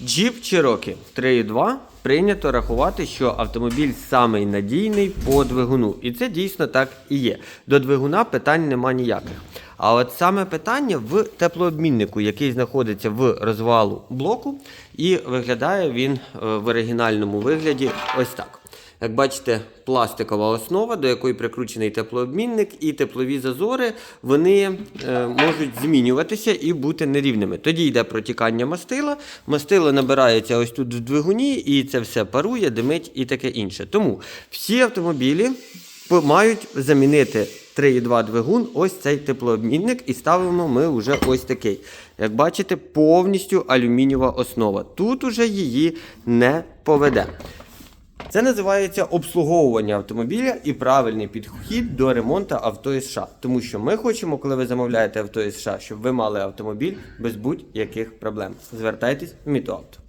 Jeep Cherokee 3.2 прийнято рахувати, що автомобіль самий надійний по двигуну. І це дійсно так і є. До двигуна питань нема ніяких. А от саме питання в теплообміннику, який знаходиться в розвалу блоку, і виглядає він е, в оригінальному вигляді ось так. Як бачите, пластикова основа, до якої прикручений теплообмінник, і теплові зазори вони е, можуть змінюватися і бути нерівними. Тоді йде протікання мастила. Мастило набирається ось тут в двигуні, і це все парує, димить і таке інше. Тому всі автомобілі мають замінити 3,2 двигун, ось цей теплообмінник, і ставимо ми вже ось такий. Як бачите, повністю алюмінієва основа. Тут уже її не поведе. Це називається обслуговування автомобіля і правильний підхід до ремонту авто із США. Тому що ми хочемо, коли ви замовляєте авто із США, щоб ви мали автомобіль без будь-яких проблем. Звертайтесь в Мітоавто.